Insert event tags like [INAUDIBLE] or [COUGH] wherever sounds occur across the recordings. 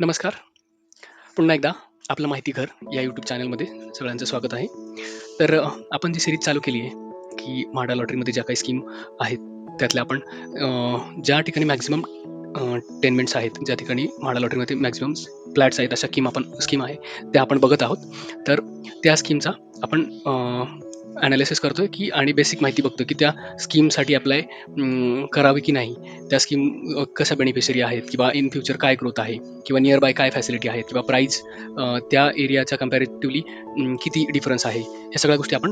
नमस्कार. पुन्हा एकदा आपलं माहिती घर या यूट्यूब चॅनलमध्ये सगळ्यांचं स्वागत आहे. तर आपण जी सिरीज चालू केली आहे की म्हाडा लॉटरीमध्ये ज्या काही स्कीम आहेत त्यातल्या आपण ज्या ठिकाणी मॅक्झिमम टेनमेंट्स आहेत ज्या ठिकाणी म्हाडा लॉटरीमध्ये मॅक्झिमम फ्लॅट्स आहेत अशा स्कीम आपण स्कीम आहे त्या आपण बघत आहोत. तर त्या स्कीमचा आपण ॲनालिसिस करतोय की आणि बेसिक माहिती बघतो की त्या स्कीमसाठी अप्लाय करावी की नाही? त्या स्कीम कशा बेनिफिशरी आहेत? किंवा इन फ्युचर काय ग्रोथ आहे? किंवा नियर बाय काय फॅसिलिटी आहेत? किंवा प्राईज त्या एरियाच्या कम्पॅरेटिव्हली किती डिफरन्स आहे? ह्या सगळ्या गोष्टी आपण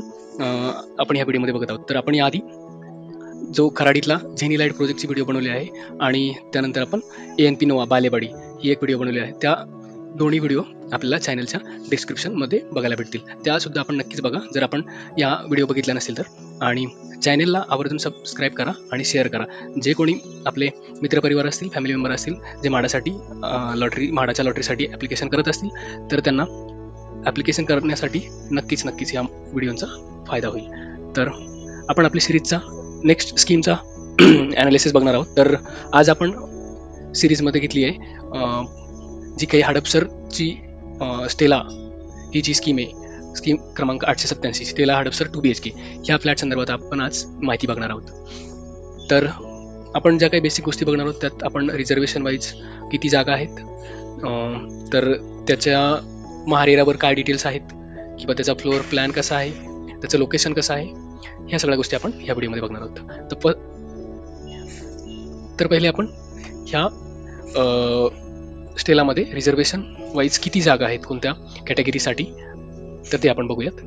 आपण ह्या व्हिडिओमध्ये बघत आहोत. तर आपण याआधी जो खराडीतला झेनी लाइट प्रोजेक्टची व्हिडिओ बनवली आहे आणि त्यानंतर आपण A N P Nova Balewadi ही एक व्हिडिओ बनवली आहे. त्या दोन्ही व्हिडिओ आपल्याला चॅनलच्या डिस्क्रिप्शनमध्ये बघायला भेटतील. त्यासुद्धा आपण नक्कीच बघा. जर आपण या व्हिडिओ बघितला नसेल तर. आणि चॅनेलला आवर्जून सबस्क्राईब करा आणि शेअर करा. जे कोणी आपले मित्रपरिवार असतील फॅमिली मेंबर असतील जे म्हाडासाठी लॉटरी म्हाडाच्या लॉटरीसाठी ॲप्लिकेशन करत असतील तर त्यांना ॲप्लिकेशन करण्यासाठी नक्कीच नक्कीच या व्हिडिओचा फायदा होईल. तर आपण आपली सिरीजचा नेक्स्ट स्कीमचा ॲनालिसिस बघणार आहोत. तर आज आपण सिरीजमध्ये घेतली आहे जी काही हडपसरची स्टेला ही जी स्कीम आहे स्कीम क्रमांक आठशे सत्त्याऐंशी Stella Hadapsar two B H K ह्या फ्लॅट संदर्भात आपण आज माहिती बघणार आहोत. तर आपण ज्या काही बेसिक गोष्टी बघणार आहोत त्यात आपण रिझर्वेशन वाईज किती जागा आहेत तर त्याच्या महारेरावर काय डिटेल्स आहेत किंवा त्याचा फ्लोअर प्लॅन कसा आहे त्याचं लोकेशन कसं आहे ह्या सगळ्या गोष्टी आपण ह्या व्हिडिओमध्ये बघणार आहोत. तर प तर पहिले आपण ह्या स्टेलामध्ये रिझर्वेशन वाईज किती जागा आहेत कोणत्या कॅटेगरीसाठी? तर ते आपण बघूयात.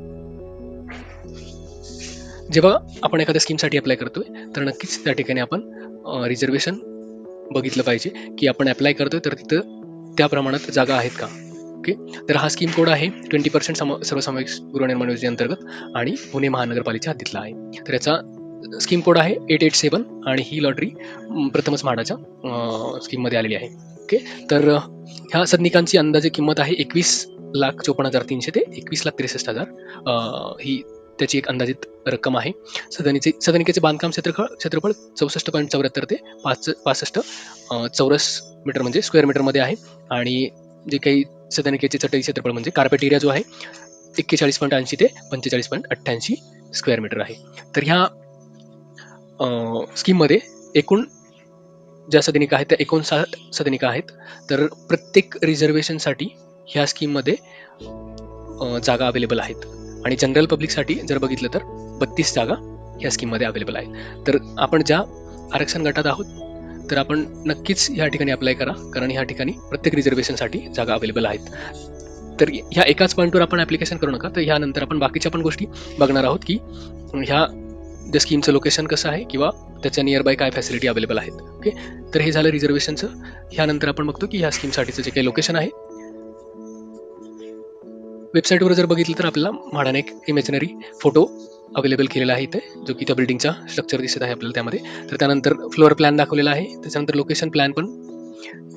जेव्हा आपण एखाद्या स्कीमसाठी अप्लाय करतोय तर नक्कीच त्या ठिकाणी आपण रिझर्वेशन बघितलं पाहिजे की आपण अप्लाय करतोय तर तिथं त्या प्रमाणात जागा आहेत का? ओके? तर हा स्कीम कोड आहे ट्वेंटी पर्सेंट सम सर्वसामायिक गृहनिर्माण योजनेअंतर्गत आणि पुणे महानगरपालिकेच्या हद्दीतला आहे. तर याचा स्कीम कोड आहे एट एट सेवन आणि ही लॉटरी प्रथमच म्हाडाच्या स्कीममध्ये आलेली आहे. ओके? तर ह्या सदनिकांची अंदाजे किंमत आहे एकवीस लाख चोपन्न हजार तीनशे ते एकवीस लाख त्रेसष्ट हजार. ही त्याची एक अंदाजित रक्कम आहे. सदनीचे सदनिकेचे बांधकाम क्षेत्रफळ क्षेत्रफळ चौसष्ट पॉईंट चौऱ्याहत्तर ते पाच पासष्ट चौरस मीटर म्हणजे स्क्वेअर मीटरमध्ये आहे. आणि जे काही सदनिकेचे चटई क्षेत्रफळ म्हणजे कार्पेट एरिया जो आहे एक्केचाळीस पॉईंट ऐंशी ते पंचेचाळीस पॉईंट अठ्ठ्याऐंशी स्क्वेअर मीटर आहे. तर ह्या स्कीममध्ये एकूण ज्या सदनिका आहेत त्या एकोणसाठ सदनिका आहेत. तर प्रत्येक रिझर्वेशनसाठी ह्या स्कीममध्ये जागा अवेलेबल आहेत. आणि जनरल पब्लिकसाठी जर बघितलं तर बत्तीस जागा ह्या स्कीममध्ये अवेलेबल आहेत. तर आपण ज्या आरक्षण गटात आहोत तर आपण नक्कीच ह्या ठिकाणी अप्लाय करा. कारण ह्या ठिकाणी प्रत्येक रिझर्वेशनसाठी जागा अवेलेबल आहेत. तर ह्या एकाच पॉईंटवर आपण ॲप्लिकेशन करू नका. तर ह्यानंतर आपण बाकीच्या पण गोष्टी बघणार आहोत की ह्या त्या स्कीमचं लोकेशन कसं आहे किंवा त्याच्या नियर बाय काय फॅसिलिटी अवेलेबल आहेत. ओके तर हे झालं रिझर्वेशनचं ह्यानंतर आपण बघतो की ह्या स्कीमसाठीचं जे काही लोकेशन आहे वेबसाईटवर जर बघितलं तर आपल्याला म्हाडाने एक इमेजनरी फोटो अवेलेबल केलेला आहे इथे जो की त्या बिल्डिंगचा स्ट्रक्चर दिसत आहे आपल्याला त्यामध्ये. तर त्यानंतर फ्लोअर प्लॅन दाखवलेला आहे. त्याच्यानंतर लोकेशन प्लॅन पण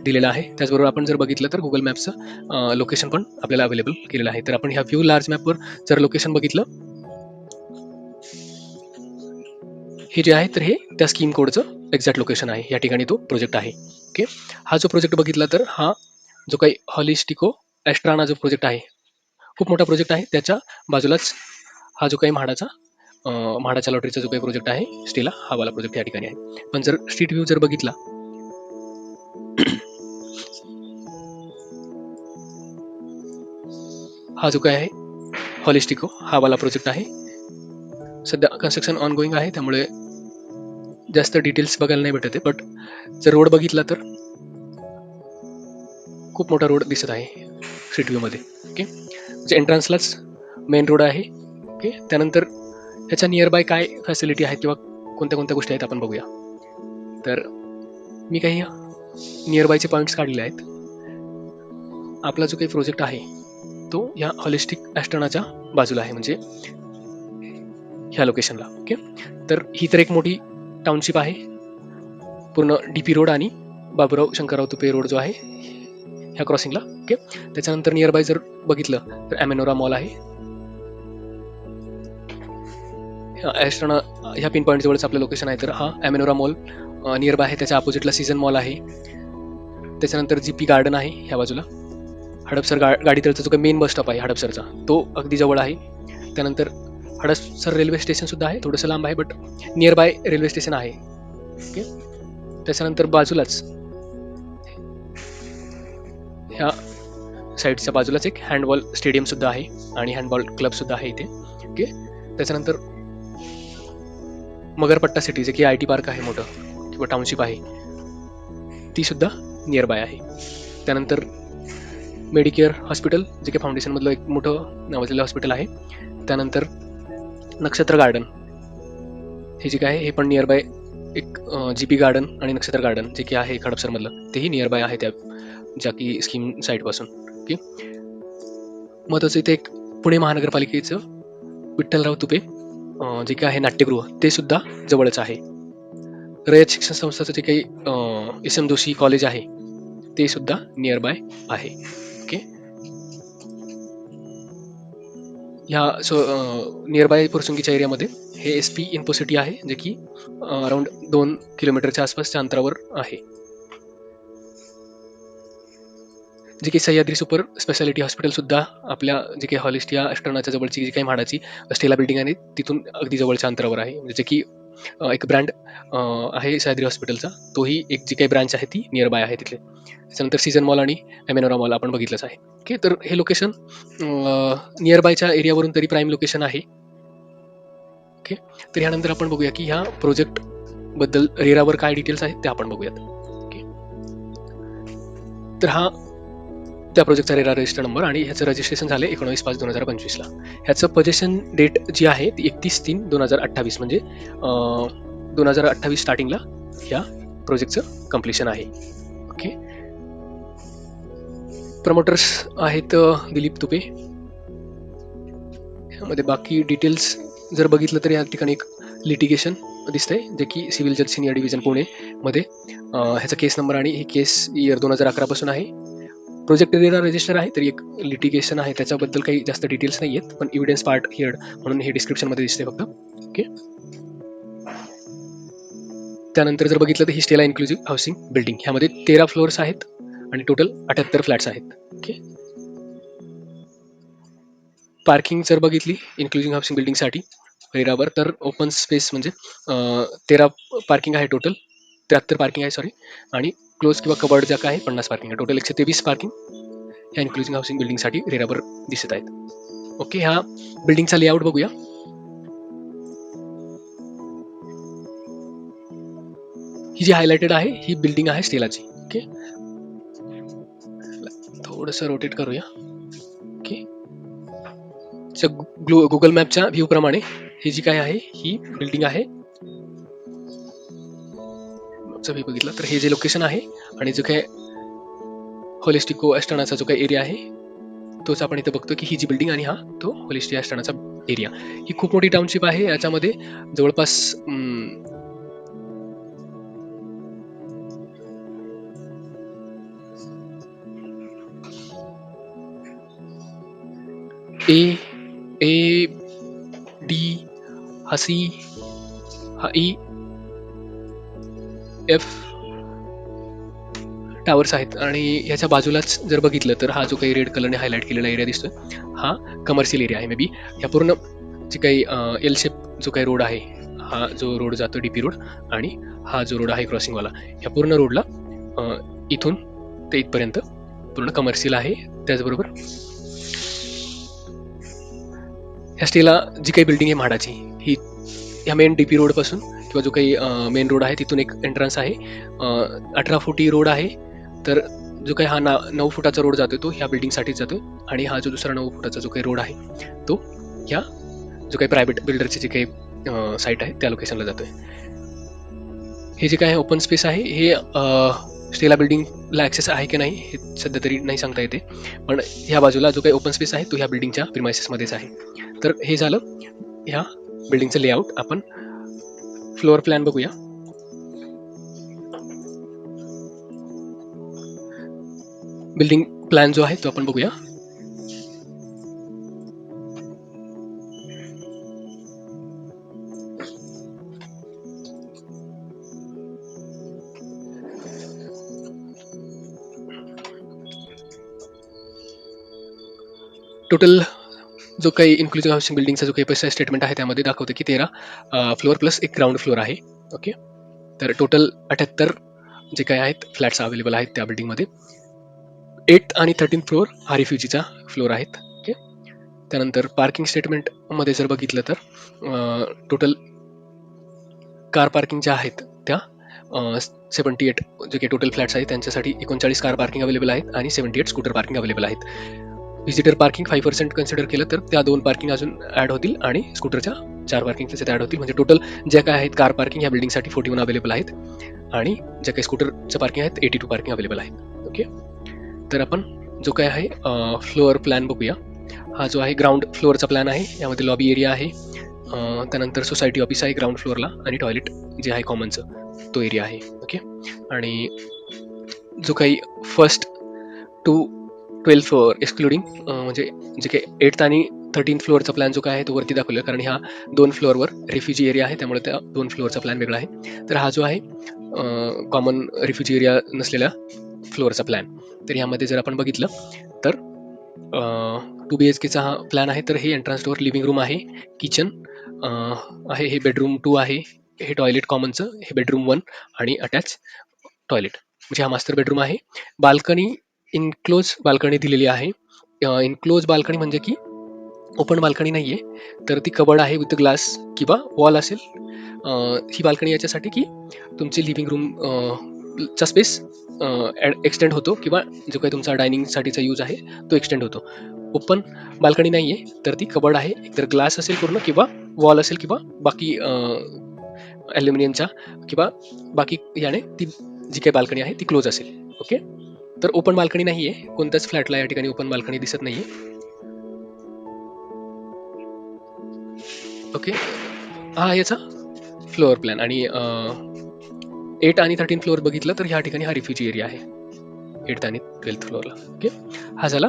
दिलेला आहे. त्याचबरोबर आपण जर बघितलं तर गुगल मॅपचं लोकेशन पण आपल्याला अवेलेबल केलेलं आहे. तर आपण ह्या व्ह्यू लार्ज मॅपवर जर लोकेशन बघितलं हे जे आहे तर हे त्या स्कीम कोडचं एक्झॅक्ट लोकेशन आहे. या ठिकाणी तो प्रोजेक्ट आहे. ओके हा जो प्रोजेक्ट बघितला तर हा जो काही हॉलिस्टिको ॲस्ट्राना जो प्रोजेक्ट आहे खूप मोठा प्रोजेक्ट आहे. त्याच्या बाजूलाच हा जो काही म्हाडाचा म्हाडाच्या लॉटरीचा जो काही प्रोजेक्ट आहे स्टेला हा वाला प्रोजेक्ट या ठिकाणी आहे. पण जर स्ट्रीट व्ह्यू जर बघितला [COUGHS] हा जो काय आहे हॉलिस्टिको हा वाला प्रोजेक्ट आहे. सध्या कन्स्ट्रक्शन ऑन गोईंग आहे त्यामुळे जास्त डिटेल्स बघायला नाही भेटत आहे बट जर रोड बघितला तर खूप मोठा रोड दिसत आहे स्ट्रीट व्ह्यूमध्ये ओके म्हणजे एंट्रन्सलाच मेन रोड आहे ओके त्यानंतर ह्याच्या नियर बाय काय फॅसिलिटी आहेत किंवा कोणत्या कोणत्या गोष्टी आहेत आपण बघूया. तर मी काही नियर बायचे पॉईंट्स काढलेले आहेत. आपला जो काही प्रोजेक्ट आहे तो ह्या हॉलिस्टिक ॲस्ट्रनाच्या बाजूला आहे म्हणजे ह्या लोकेशनला ओके तर ही तर एक मोठी टाउनशिप आहे. पूर्ण डी पी रोड आणि बाबुराव शंकरराव तुपे रोड जो आहे ह्या क्रॉसिंगला ओके त्याच्यानंतर नियर बाय जर बघितलं तर ॲमेनोरा मॉल आहे. ॲस्ट्रॉना ह्या पिन पॉईंट जवळच आपलं लोकेशन आहे तर हा ॲमेनोरा मॉल नियर बाय आहे. त्याच्या अपोजिटला सीझन मॉल आहे. त्याच्यानंतर जी पी गार्डन आहे ह्या बाजूला. हडपसर गा गाडीतळचा जो काही मेन बस स्टॉप आहे हडपसरचा तो अगदी जवळ आहे. त्यानंतर हडसर रेल्वे स्टेशन सुद्धा आहे थोडंसं लांब आहे but nearby railway station आहे. ओके त्याच्यानंतर बाजूलाच ह्या साईडच्या बाजूलाच एक हँडबॉल स्टेडियम सुद्धा आहे आणि हँडबॉल क्लब सुद्धा आहे इथे. ओके त्याच्यानंतर मगरपट्टा सिटी जे की आय टी पार्क आहे मोठं किंवा टाउनशिप आहे ती सुद्धा नियर बाय आहे. त्यानंतर मेडिकेअर हॉस्पिटल जे की फाउंडेशनमधलं एक मोठं नावाजलेलं हॉस्पिटल आहे. त्यानंतर नक्षत्र गार्डन. हे जे काय आहे हे पण नियर बाय एक जी पी गार्डन आणि नक्षत्र गार्डन जे की आहे खडपसरमधलं तेही नियर बाय आहे त्या ज्या की स्कीम साईटपासून ओके महत्वाचं इथे एक पुणे महानगरपालिकेचं विठ्ठलराव तुपे जे काही आहे नाट्यगृह ते सुद्धा जवळच आहे. रयत शिक्षण संस्थाचं जे काही एस एम जोशी कॉलेज आहे ते सुद्धा नियर बाय आहे. ह्या सो नियरबाय पुरसुंगीच्या एरियामध्ये हे एस पी इन्फोसिटी आहे जे की अराउंड दोन किलोमीटरच्या आसपासच्या अंतरावर आहे. जे की सह्याद्री सुपर स्पेशालिटी हॉस्पिटलसुद्धा आपल्या जे काही हॉलिस्ट या अष्टनाच्या जवळची जी काही म्हाडाची स्टेला बिल्डिंग आहे तिथून अगदी जवळच्या अंतरावर आहे. म्हणजे जे की एक ब्रँड आहे सह्याद्री हॉस्पिटलचा तोही एक जी काही ब्रँच आहे ती नियर बाय आहे तिथले. त्याच्यानंतर सीझन मॉल आणि एमेनोरा मॉल आपण बघितलंच आहे. ओके तर हे लोकेशन नियर बायच्या एरियावरून तरी प्राईम लोकेशन आहे. ओके तर ह्यानंतर आपण बघूया की ह्या प्रोजेक्टबद्दल रेरावर काय डिटेल्स आहेत ते आपण बघूयात. ओके तर हा त्या प्रोजेक्टचा रेरा रजिस्टर नंबर आणि ह्याचं रजिस्ट्रेशन झालं एकोणवीस पाच दोन हजार पंचवीसला. ह्याचं पजेशन डेट जी आहे ती एकतीस तीन दोन हजार अठ्ठावीस म्हणजे दोन हजार अठ्ठावीस स्टार्टिंगला ह्या प्रोजेक्टचं कम्प्लिशन आहे. ओके प्रमोटर्स आहेत दिलीप तुपे. ह्यामध्ये बाकी डिटेल्स जर बघितलं तर या ठिकाणी एक लिटिगेशन दिसतंय जे की सिव्हिल जज सिनियर डिव्हिजन पुणे मध्ये. ह्याचा केस नंबर आणि ही केस इयर दोन हजार अकरा पासून आहे. प्रोजेक्ट एरिया रजिस्टर आहे तरी एक लिटिगेशन आहे. त्याच्याबद्दल काही जास्त डिटेल्स नाही आहेत पण इव्हिडन्स पार्ट हिअर्ड म्हणून हे डिस्क्रिप्शनमध्ये दिसते फक्त. ओके त्यानंतर जर बघितलं तर ही स्टेला इन्क्लुझिव्ह हाऊसिंग बिल्डिंग ह्यामध्ये तेरा फ्लोअर्स आहेत आणि टोटल अठ्याहत्तर फ्लॅट्स आहेत. ओके पार्किंग जर बघितली इन्क्लुझिव्ह हाऊसिंग बिल्डिंगसाठी रेरावर तर ओपन स्पेस म्हणजे तेरा पार्किंग आहे टोटल त्र्याहत्तर पार्किंग आहे सॉरी आणि क्लोज किंवा कबर्ड काय आहे पन्नास पार्किंग आहे. टोटल एकशे तेवीस पार्किंग ह्या इन्क्लुझिव्ह हाऊसिंग बिल्डिंगसाठी रेरावर दिसत आहेत. ओके ह्या बिल्डिंगचा लेआउट बघूया. ही जी हायलाइटेड आहे, ही बिल्डिंग आहे स्टेलाची ओके थोडस रोटेट करूया. ओके गुगल मॅपच्या व्ह्यू प्रमाणे ही जी काय आहे, ही बिल्डिंग आहे. व्ह्यू बघितला. तर हे जे लोकेशन आहे आणि जो काय होलिस्टिको अष्टानाचा जो काही एरिया आहे तोच आपण इथं बघतो की ही जी बिल्डिंग आणि हा तो होलिस्टिक अष्टानाचा एरिया ही खूप मोठी टाउनशिप आहे. याच्यामध्ये जवळपास ए ए डी हा सी हा ई एफ टावर्स आहेत. आणि ह्याच्या बाजूलाच जर बघितलं तर हा जो काही रेड कलरने हायलाईट केलेला एरिया दिसतोय हा कमर्शियल एरिया आहे. मे बी ह्या पूर्ण जे काही एल शेप जो काही रोड आहे हा जो रोड जातो डी पी रोड आणि हा जो रोड आहे क्रॉसिंगवाला ह्या पूर्ण रोडला इथून ते इथपर्यंत पूर्ण कमर्शियल आहे. त्याचबरोबर ह्या स्टेला जी काही बिल्डिंग आहे म्हाडाची ही ह्या मेन डी पी रोडपासून किंवा जो काही मेन रोड आहे तिथून एक एंट्रन्स आहे. अठरा फुटी रोड आहे. तर जो काही हा ना नऊ फुटाचा रोड जातो तो ह्या बिल्डिंगसाठीच जातो आणि हा जो दुसरा नऊ फुटाचा जो काही रोड आहे तो ह्या जो काही प्रायव्हेट बिल्डरची जी काही साईट आहे त्या लोकेशनला जातोय. हे जे काय ओपन स्पेस आहे हे स्टेला बिल्डिंगला ॲक्सेस आहे की नाही हे सध्या तरी नाही सांगता येते. पण ह्या बाजूला जो काही ओपन स्पेस आहे तो ह्या बिल्डिंगच्या प्रिमायसेसमध्येच आहे. तर हे झालं ह्या बिल्डिंगचं लेआउट आपण फ्लोअर प्लॅन बघूया बिल्डिंग प्लॅन जो आहे तो आपण बघूया टोटल जो काही इन्क्लुझिव्ह हाऊसिंग बिल्डिंगचा जो काही पैसा स्टेटमेंट आहे त्यामध्ये दाखवतं की तेरा फ्लोअर प्लस एक ग्राउंड फ्लोअर आहे. ओके तर टोटल अठ्याहत्तर जे काही आहेत फ्लॅट्स अवेलेबल आहेत त्या बिल्डिंगमध्ये एट आणि थर्टीन फ्लोअर हा रिफ्युजीचा फ्लोअर आहेत. ओके त्यानंतर पार्किंग स्टेटमेंटमध्ये जर बघितलं तर टोटल कार पार्किंग ज्या आहेत त्या सेवन्टी एट जे काही टोटल फ्लॅट्स आहेत त्यांच्यासाठी एकोणचाळीस कार पार्किंग अवेलेबल आहेत आणि seventy eight scooter parking available आहेत. Visitor parking five percent consider केलं तर त्या दोन पार्किंग अजून ॲड होतील आणि स्कूटरच्या चार पार्किंग त्याच्यात ॲड होतील. म्हणजे टोटल ज्या काय आहेत कार पार्किंग ह्या बिल्डिंगसाठी फोर्टी वन अवेलेबल आहेत आणि ज्या काही स्कूटरचं पार्किंग आहेत एटी टू पार्किंग अवेलेबल आहेत. ओके तर आपण जो काय आहे फ्लोअर प्लॅन बघूया. हा जो आहे ग्राउंड फ्लोअरचा प्लॅन आहे. यामध्ये लॉबी एरिया आहे. त्यानंतर सोसायटी ऑफिस आहे ग्राउंड फ्लोअरला आणि टॉयलेट जे आहे कॉमनचं तो एरिया आहे. ओके आणि जो काही first to twelfth floor excluding म्हणजे जे काही एट्थ आणि थर्टीन फ्लोअरचा प्लॅन जो काय आहे तो वरती दाखवला. कारण ह्या दोन फ्लोअरवर रेफ्युजी एरिया आहे त्यामुळे त्या दोन फ्लोअरचा प्लॅन वेगळा आहे. तर हा जो आहे कॉमन रेफ्युजी एरिया नसलेल्या फ्लोअरचा प्लॅन तर यामध्ये जर आपण बघितलं तर टू बी एच केचा हा प्लॅन आहे. तर हे एंट्रन्स डोअर लिव्हिंग रूम आहे किचन आहे हे बेडरूम टू आहे हे टॉयलेट कॉमनचं हे बेडरूम वन आणि अटॅच टॉयलेट म्हणजे हा मास्टर बेडरूम आहे. बाल्कनी इनक्लोज बाल्कनी दिलेली आहे. इनक्लोज बाल्कनी म्हणजे की ओपन बाल्कनी नाही आहे तर ती कबड आहे विथ ग्लास किंवा वॉल असेल. ही बाल्कनी याच्यासाठी की तुमची लिव्हिंग रूम चा स्पेस एक्सटेंड होतो किंवा जो काही तुमचा डायनिंगसाठीचा यूज आहे तो एक्सटेंड होतो. ओपन बाल्कनी नाही आहे तर ती कबड आहे. एकतर ग्लास असेल पूर्ण किंवा वॉल असेल किंवा बाकी ॲल्युमिनियमचा किंवा बाकी याने ती जी काही बाल्कनी आहे ती क्लोज असेल. ओके तर ओपन बाल्कनी नाहीये. कोणत्याच फ्लॅटला या ठिकाणी ओपन बाल्कनी दिसत नाहीये. ओके हा याचा फ्लोअर प्लॅन आणि एट आणि थर्टीन फ्लोअर बघितलं तर ह्या ठिकाणी हा रिफ्युजी एरिया आहे. एट आणि ट्वेल्थ फ्लोअरला ओके हा झाला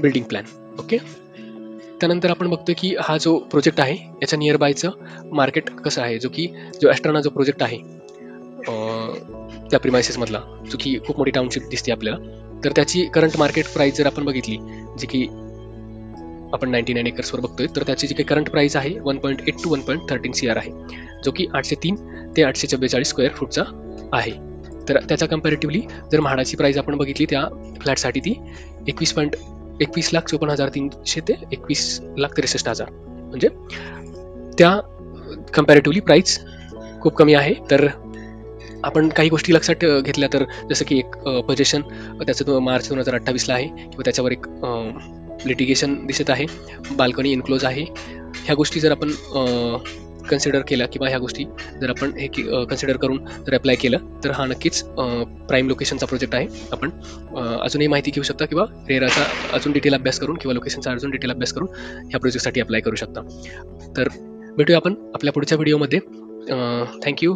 बिल्डिंग प्लॅन ओके त्यानंतर आपण बघतो की हा जो प्रोजेक्ट आहे याच्या नियर बायचं मार्केट कसं आहे? जो की जो ॲस्ट्रॉना जो प्रोजेक्ट आहे त्या प्रिमायसेसमधला जो की खूप मोठी टाउनशिप दिसते आपल्याला. तर त्याची करंट मार्केट प्राईस जर आपण बघितली जी की आपण नाईन्टी नाईन एकर्सवर बघतोय तर त्याची जी काही करंट प्राईस आहे one point eight to one point thirteen C R आहे. जो की आठशे तीन ते आठशे चव्वेचाळीस स्क्वेअर फूटचा आहे. तर त्याच्या कम्पॅरेटिव्हली जर म्हाडाची प्राईस आपण बघितली त्या फ्लॅटसाठी ती एकवीस पॉईंट एकवीस लाख चोपन्न हजार तीनशे ते एकवीस लाख त्रेसष्ट हजार. म्हणजे त्या कम्पॅरेटिव्हली प्राईस खूप कमी आहे. तर आपण काही गोष्टी लक्षात घेतल्या तर जसं की एक पजेशन त्याचं मार्च दोन हजार अठ्ठावीसला आहे किंवा त्याच्यावर एक लिटिगेशन दिसत आहे बाल्कनी इन्क्लोज आहे. ह्या गोष्टी जर आपण कन्सिडर केल्या किंवा ह्या गोष्टी जर आपण हे कन्सिडर करून जर अप्लाय केलं तर हा नक्कीच प्राईम लोकेशनचा प्रोजेक्ट आहे. आपण अजूनही माहिती घेऊ शकता किंवा रेराचा अजून डिटेल अभ्यास करून किंवा लोकेशनचा अजून डिटेल अभ्यास करून ह्या प्रोजेक्टसाठी अप्लाय करू शकता. तर भेटूया आपण आपल्या पुढच्या व्हिडिओमध्ये थँक्यू